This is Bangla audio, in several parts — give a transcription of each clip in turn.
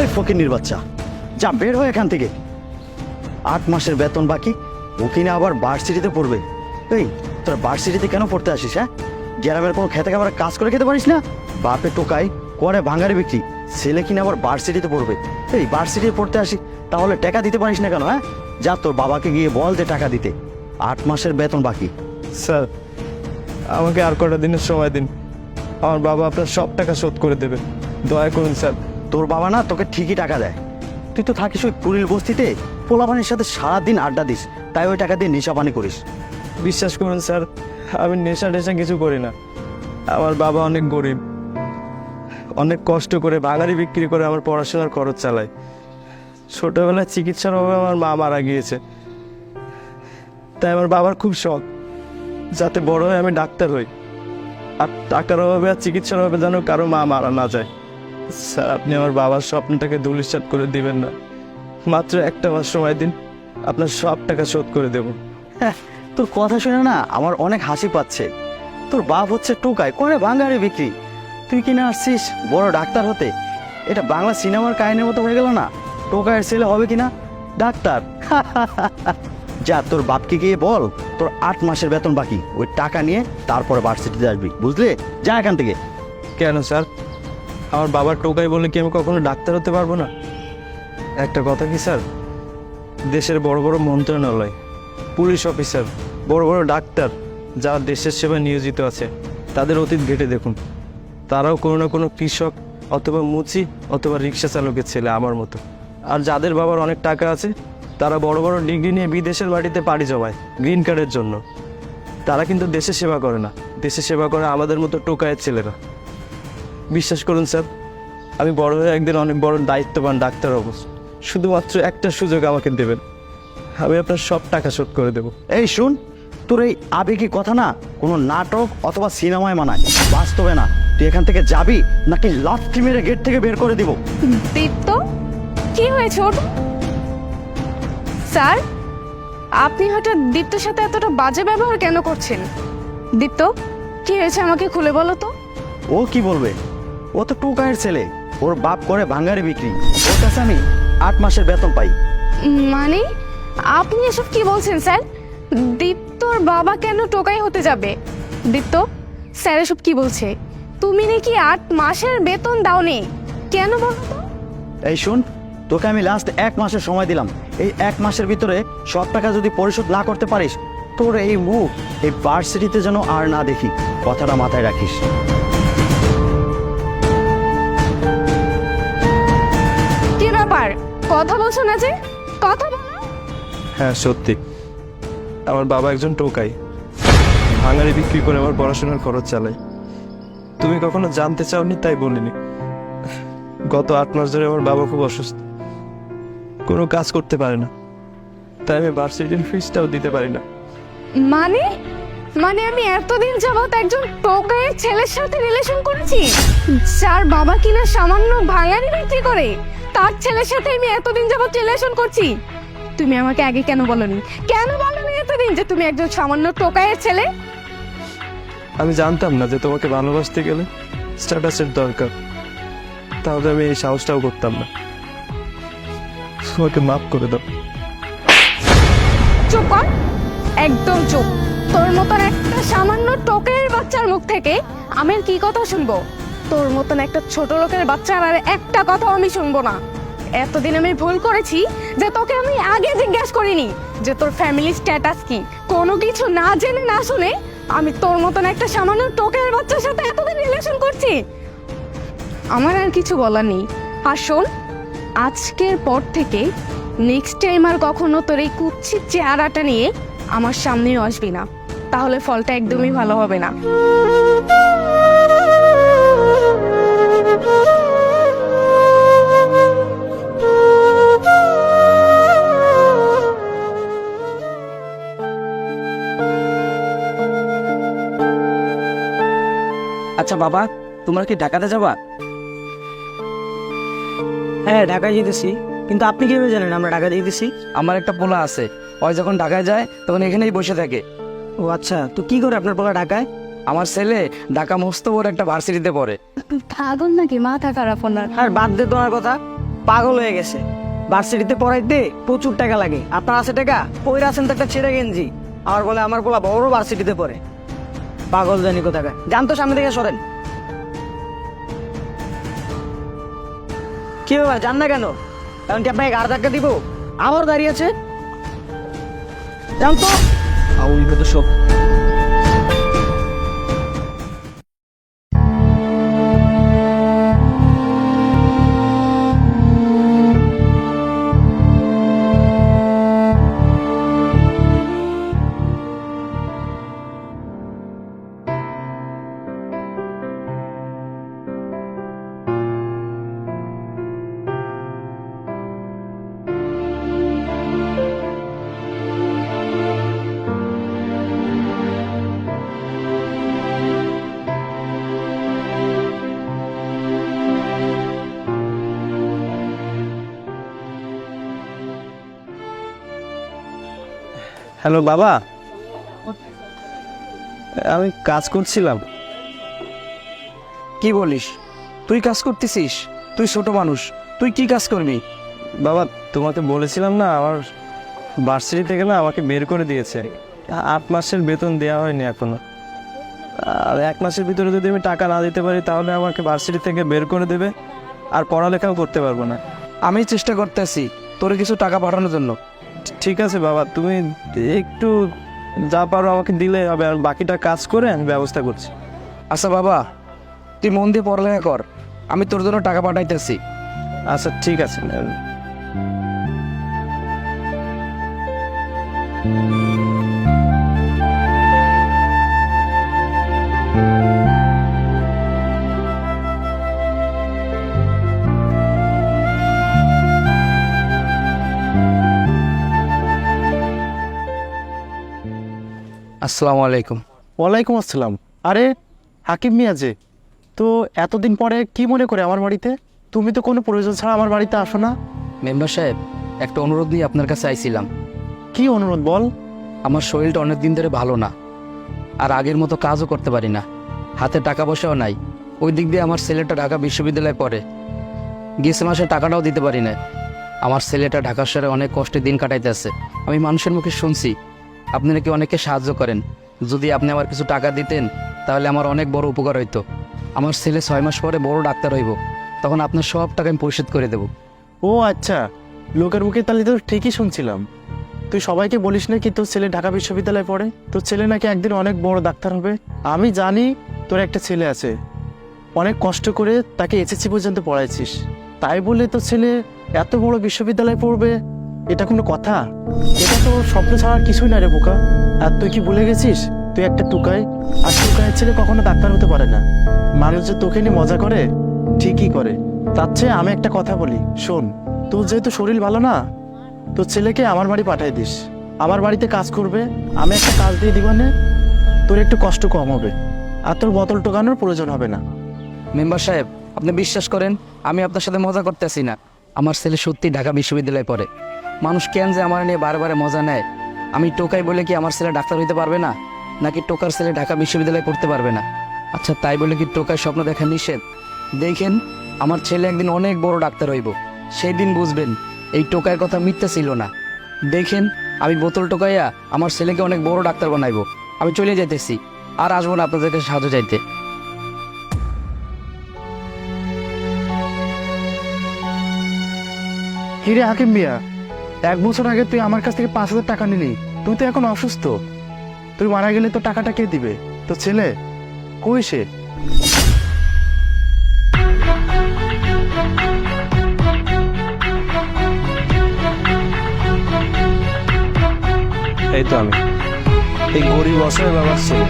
ওই ফকিনির বাচ্চা যা বের হয় এখান থেকে। আট মাসের বেতন বাকি ও কিনা আবার ভার্সিটিতে পড়বে। এই, তোর ভার্সিটিতে কেন পড়তে আসিস হ্যাঁ? গ্রামের কোনো খেতে খাবার কাজ করে খেতে পারিস না? বাপে টোকাই করে ভাঙারে বিক্রি, ছেলে কিনা আবার ভার্সিটিতে পড়বে। এই ভার্সিটিতে পড়তে আসি তাহলে টাকা দিতে পারিস না কেন হ্যাঁ? যা তোর বাবাকে গিয়ে বল যে টাকা দিতে। আট মাসের বেতন বাকি। স্যার, আমাকে আর কটা দিনের সময় দিন। আমার বাবা আপনার সব টাকা শোধ করে দেবে। দয়া করুন, স্যার। তোর বাবা না তোকে ঠিকই টাকা দেয়। তুই তো থাকিস ওই পুরীর বস্তিতে, পোলাপানির সাথে সারাদিন আড্ডা দিস, তাই ওই টাকা দিয়ে নেশা পানি করিস। বিশ্বাস করুন স্যার, আমি নেশা টেশা কিছু করি না। আমার বাবা অনেক গরিব। অনেক কষ্ট করে বাঙালি বিক্রি করে আমার পড়াশোনার খরচ চালায়। ছোটবেলায় চিকিৎসার অভাবে আমার মা মারা গিয়েছে। তাই আমার বাবার খুব শখ, যাতে বড় হয়ে আমি ডাক্তার হই। আর টাকার অভাবে আর চিকিৎসার অভাবে যেন কারও মা মারা না যায়। স্যার আপনি আমার বাবার স্বপ্নটাকে ধুলিসাৎ করে দিবেন না। মাত্র একটা মাস সময় দিন আপনার সব টাকা শোধ করে দেবো। হ্যাঁ, তোর কথা শুনে না আমার অনেক হাসি পাচ্ছে। তোর বাপ হচ্ছে টোকায় করে বাঙালি বিক্রি? তুই কিনা আসছিস বড় ডাক্তার হতে? এটা বাংলা সিনেমার কাহিনীর মতো হয়ে গেল না? টোকায়ের ছেলে হবে কিনা? ডাক্তার। যা তোর বাপকে গিয়ে বল তোর আট মাসের বেতন বাকি। ওই টাকা নিয়ে তারপরে ভার্সিটিতে আসবি বুঝলে? যা এখান থেকে। কেন স্যার? আমার বাবার টোকাই বলে কি আমি কখনো ডাক্তার হতে পারব না? একটা কথা কি, স্যার? দেশের বড় বড় মন্ত্রণালয়, পুলিশ অফিসার, বড় বড় ডাক্তার, যারা দেশের সেবায় নিয়োজিত আছে, তাদের অতীত ঘেটে দেখুন। তারাও কোনো না কোনো কৃষক অথবা মুচি অথবা রিক্সা চালকের ছেলে আমার মতো। আর যাদের বাবার অনেক টাকা আছে, তারা বড় বড় ডিগ্রি নিয়ে বিদেশের বাড়িতে পাড়ি জমায়, গ্রিন কার্ডের জন্য। তারা কিন্তু দেশের সেবা করে না। দেশের সেবা করে আমাদের মতো টোকায়ের ছেলেরা। বিশ্বাস করুন স্যার আমি বড় হয়ে একদিন অনেক বড় দায়িত্ববান ডাক্তার হব। শুধুমাত্র একটা সুযোগ আমাকে দেবেন। আমি আপনার সব টাকা শোধ করে দেবো। এই শুন তোর এই আবেগী কথা না কোনো নাটক অথবা সিনেমায় মানায়। বাস্তবে না। তুই এখান থেকে যাবি নাকি লাথি মেরে গেট থেকে বের করে দিব? দীপ্ত কি হয়েছে ওটা স্যার আপনি হয়তো দীপ্তর সাথে এতটা বাজে ব্যবহার কেন করছেন? দীপ্ত কি হয়েছে আমাকে খুলে বলো তো। ও কি বলবে? ও তো টুকায়ের ছেলে। ওর বাপ করে ভাঙ্গারি বিক্রি। ওর কাছে আমি আট মাসের বেতন পাই। মানে? আপনি এসব কি বলছেন স্যার? দীপ্তর বাবা কেন টোকাই হতে যাবে? দীপ্ত স্যার এসব কি বলছে? তুমি নাকি আট মাসের বেতন দাওনি। কেন বলো তো? এই শুন তোকে আমি লাস্ট এক মাসের সময় দিলাম। এই এক মাসের ভিতরে সব টাকা যদি পরিশোধ না করতে পারিস তোর এই মুখ এই ভার্সিটিতে যেন আর না দেখি। কথাটা মাথায় রাখিস। কথা বলছো না যে? কথা বলো। হ্যাঁ সত্যি। আমার বাবা একজন টোকাই। ভাঙারি বিক্রি করে আমার পড়াশোনার খরচ চালায়। তুমি কখনো জানতে চাওনি তাই বলিনি। গত আট মাস ধরে আমার বাবা খুব অসুস্থ। কোনো কাজ করতে পারে না। তাই আমি ভার্সিটির ফিসটাও দিতে পারি না। মানে? মানে আমি এতদিন যাবৎ একজন টোকাইয়ের ছেলের সাথে রিলেশন করেছি যার বাবা কিনা সামান্য ভাঙারি বিক্রি করে তার ছেলের সাথে আমি এতদিন যাবৎ রিলেশন করছি। তুমি আমাকে আগে কেন বলনি? কেন বলনি এতদিন যে তুমি একজন সামান্য টোকাইয়ের ছেলে? আমি জানতাম না যে তোমাকে ভালোবাসতে গেলে স্ট্যাটাসের দরকার। তাহলে আমি এই সাহসটাও করতাম না। তোমাকে মাফ করে দাও। চুপ কর। একদম চুপ। তোর মতন একটা সামান্য টোকের বাচ্চার মুখ থেকে আমি কি কথা শুনব? তোর মতন একটা ছোট লোকের বাচ্চার আর একটা কথাও আমি শুনব না। এতদিন আমি ভুল করেছি যে তোকে আমি আগে জিজ্ঞাসা করিনি যে তোর ফ্যামিলি স্ট্যাটাস কি। কোনো কিছু না জেনে, না শুনে আমি তোর মতন একটা সামান্য টোকের বাচ্চার সাথে এতদিন রিলেশন করছি। আমার আর কিছু বলার নেই। আর শোন, আজকের পর থেকে নেক্সট টাইম আর কখনো তোর এই কুচ্ছিত চেহারাটা নিয়ে আমার সামনেও আসবি না। তাহলে ফলটা একদমই ভালো হবে না। আচ্ছা বাবা তোমরা কি ঢাকাতে যাবা? হ্যাঁ ঢাকায় যেতেছি। কিন্তু আপনি কীভাবে জানেন আমরা ঢাকা যেতেছি? আমার একটা পোলা আছে। ওই যখন ঢাকায় যায় তখন এখানেই বসে থাকে। ও আচ্ছা তো কি করে আপনার পোলা ঢাকায়? আমার ছেলে ঢাকা মস্ত বড় একটা ভার্সিটিতে পড়ে। পাগল নাকি? মাথা খারাপ ওনার। আর বাদ দে তোমার কথা পাগল হয়ে গেছে। ভার্সিটিতে পড়াইতে প্রচুর টাকা লাগে। আপনার আছে টাকা? পয়রা আছেন তো একটা ছেড়ে গেঞ্জি। আর বলে আমার পোলা বড় ভার্সিটিতে পড়ে। পাগল জানি কোথাকার। যান তো সামনে থেকে সরেন। কি ব্যাপার যান না কেন? কারণ কি আপনাকে গাড় ধাক্কা দিব? আমার দাঁড়িয়ে আছে। যান তো। আউল তো হ্যালো বাবা। আমি কাজ করছিলাম। কি বলিস? তুই কাজ করতেছিস? তুই ছোট মানুষ। তুই কি কাজ করবি? বাবা তোমাকে বলেছিলাম না আমার ভার্সিটি থেকে না আমাকে বের করে দিয়েছে। আট মাসের বেতন দেওয়া হয়নি এখনও। আর এক মাসের ভিতরে যদি আমি টাকা না দিতে পারি তাহলে আমাকে ভার্সিটি থেকে বের করে দেবে। আর পড়ালেখাও করতে পারব না। আমি চেষ্টা করতেছি তোর কিছু টাকা পাঠানোর জন্য। ঠিক আছে বাবা তুমি একটু যা পারো আমাকে দিলে হবে আর বাকিটা কাজ করে আমি ব্যবস্থা করছি। আচ্ছা বাবা তুই মন দিয়ে পড়ালেখা কর আমি তোর জন্য টাকা পাঠাইতেছি। আচ্ছা ঠিক আছে। আসসালামু আলাইকুম। ওয়ালাইকুম আসসালাম। আরে হাকিম মিয়া যে তো এতদিন পরে কি মনে করে আমার বাড়িতে? তুমি তো কোনো প্রয়োজন ছাড়া আমার বাড়িতে আসো না। মেম্বার সাহেব একটা অনুরোধ নিয়ে আপনার কাছে আইছিলাম। কি অনুরোধ বল। আমার শরীরটা অনেক দিন ধরে ভালো না আর আগের মতো কাজও করতে পারি না। হাতে টাকা পয়সাও নাই ওই দিক দিয়ে আমার ছেলেটা ঢাকা বিশ্ববিদ্যালয়ে পড়ে। গেছে মাসে টাকাটাও দিতে পারি না আমার ছেলেটা ঢাকা শহরে অনেক কষ্টে দিন কাটাইতেছে। আমি মানুষের মুখে শুনছি আপনি নাকি অনেককে সাহায্য করেন। যদি আপনি আমার কিছু টাকা দিতেন, তাহলে আমার অনেক বড় উপকার হইতো। আমার ছেলে ছয় মাস পরে বড় ডাক্তার হইব। তখন আপনার সব টাকা আমি পরিশোধ করে দেবো। ও আচ্ছা লোকের মুখে তাহলে তো ঠিকই শুনছিলাম। তুই সবাইকে বলিস না কি তোর ছেলে ঢাকা বিশ্ববিদ্যালয়ে পড়ে? তোর ছেলে নাকি একদিন অনেক বড় ডাক্তার হবে? আমি জানি তোর একটা ছেলে আছে। অনেক কষ্ট করে তাকে এসএসসি পর্যন্ত পড়াইছিস। তাই বলে তোর ছেলে এত বড় বিশ্ববিদ্যালয়ে পড়বে? এটা কোনো কথা? এটা তো স্বপ্ন ছাড়া কিছুই না রে বোকা। আর তুই কি ভুলে গেছিস? তুই একটা টুকাই, আর টুকাইয়ের ছেলে কখনো ডাক্তার হতে পারে না। মানুষ যে তোকে নিয়ে মজা করে, ঠিকই করে। তার চেয়ে আমি একটা কথা বলি, শোন, তোর যেহেতু শরীর ভালো না, তোর ছেলেকে আমার বাড়ি পাঠাই দিস। আমার বাড়িতে কাজ করবে, আমি একটা কাজ দিয়ে দিবানে, তোর একটু কষ্ট কম হবে। আর তোর বোতল টোকানোর প্রয়োজন হবে না। মেম্বার সাহেব, আপনি বিশ্বাস করেন, আমি আপনার সাথে মজা করতেছি না। আমার ছেলে সত্যি ঢাকা বিশ্ববিদ্যালয়ে পড়ে। মানুষ কেন যে আমার নিয়ে বারে মজা নেয়? আমি টোকাই বলে কি আমার ছেলে ডাক্তার হইতে পারবে না? নাকি টোকার ছেলে ঢাকা বিশ্ববিদ্যালয়ে পড়তে পারবে না? আচ্ছা তাই বলে কি টোকার স্বপ্ন দেখা নিষেধ? দেখেন, আমার ছেলে একদিন অনেক বড় ডাক্তার হইব। সেই দিন বুঝবেন, এই টোকার কথা মিথ্যা ছিল না। দেখেন, আমি বোতল টোকাইয়া আমার ছেলেকে অনেক বড় ডাক্তার বানাইবো। আমি চলে যাইতেছি। আর আসব না আপনাদেরকে সাহায্য চাইতে। হিরে হাকিম মিয়া এক বছর আগে তুই আমার কাছ থেকে পাঁচ হাজার টাকা নিলি। তুই তো এখন অসুস্থ। তুই মারা গেলে তো টাকাটা কে দিবে? তো ছেলে? কই সে? এই তো আমি। এই গরিব অসহায় বাবার ছেলে,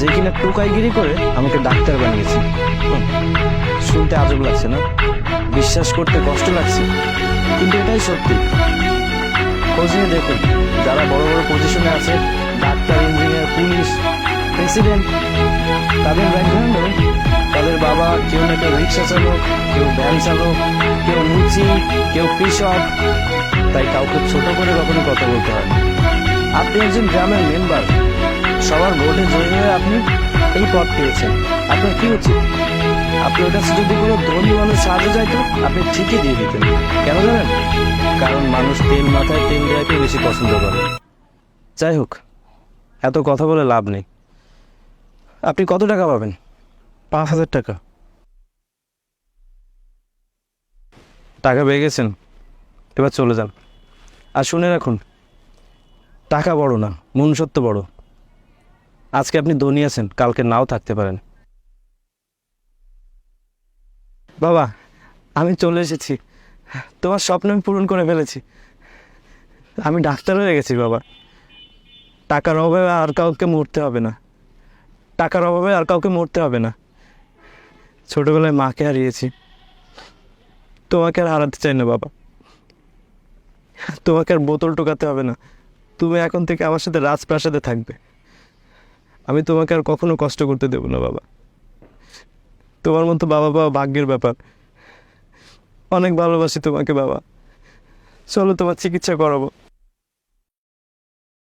যে কিনা টোকাইগিরি করে আমাকে ডাক্তার বানিয়েছে। শুনতে আজব লাগছে না? বিশ্বাস করতে কষ্ট লাগছে, কিন্তু এটাই সত্যি। খোঁজ নিয়ে দেখুন, যারা বড় বড় পজিশনে আছে, ডাক্তার ইঞ্জিনিয়ার পুলিশ প্রেসিডেন্ট তাদের ব্যাকগ্রাউন্ড তাদের বাবা কেউ না কেউ রিক্সা চালক, কেউ ভ্যান চালক, কেউ মুচি, কেউ কৃষক, তাই কাউকে ছোট করে কখনো কথা বলতে হয় না। আপনি একজন গ্রামের মেম্বার সবার ভোটে জয়ী হয়ে আপনি এই পদ পেয়েছেন। আপনার কি উচিত আপনার কাছে যদি কোনো ধনী মানুষ সাহায্য চাইতো আপনি ঠিকই দিয়ে দিতেন। কেন জানেন? কারণ মানুষ তেল মাথায় তেল দেওয়াকে বেশি পছন্দ করে। যাই হোক এত কথা বলে লাভ নেই। আপনি কত টাকা পাবেন? পাঁচ হাজার টাকা। টাকা পেয়ে গেছেন? এবার চলে যান। আর শুনে রাখুন টাকা বড় না, মনুষ্যত্ব বড়। আজকে আপনি ধনী আছেন, কালকে নাও থাকতে পারেন। বাবা, আমি চলে এসেছি। তোমার স্বপ্ন আমি পূরণ করে ফেলেছি। আমি ডাক্তার হয়ে গেছি, বাবা। টাকার অভাবে আর কাউকে মরতে হবে না। টাকার অভাবে আর কাউকে মরতে হবে না। ছোটবেলায় মাকে হারিয়েছি। তোমাকে আর হারাতে চাই না, বাবা। তোমাকে আর বোতল টোকাতে হবে না। তুমি এখন থেকে আমার সাথে রাজপ্রাসাদে থাকবে। আমি তোমাকে আর কখনো কষ্ট করতে দেবো না, বাবা। তোমার মতো বাবা বাবা ভাগ্যের ব্যাপার। অনেক ভালোবাসি তোমাকে, বাবা। চলো তোমার চিকিৎসা করাবো।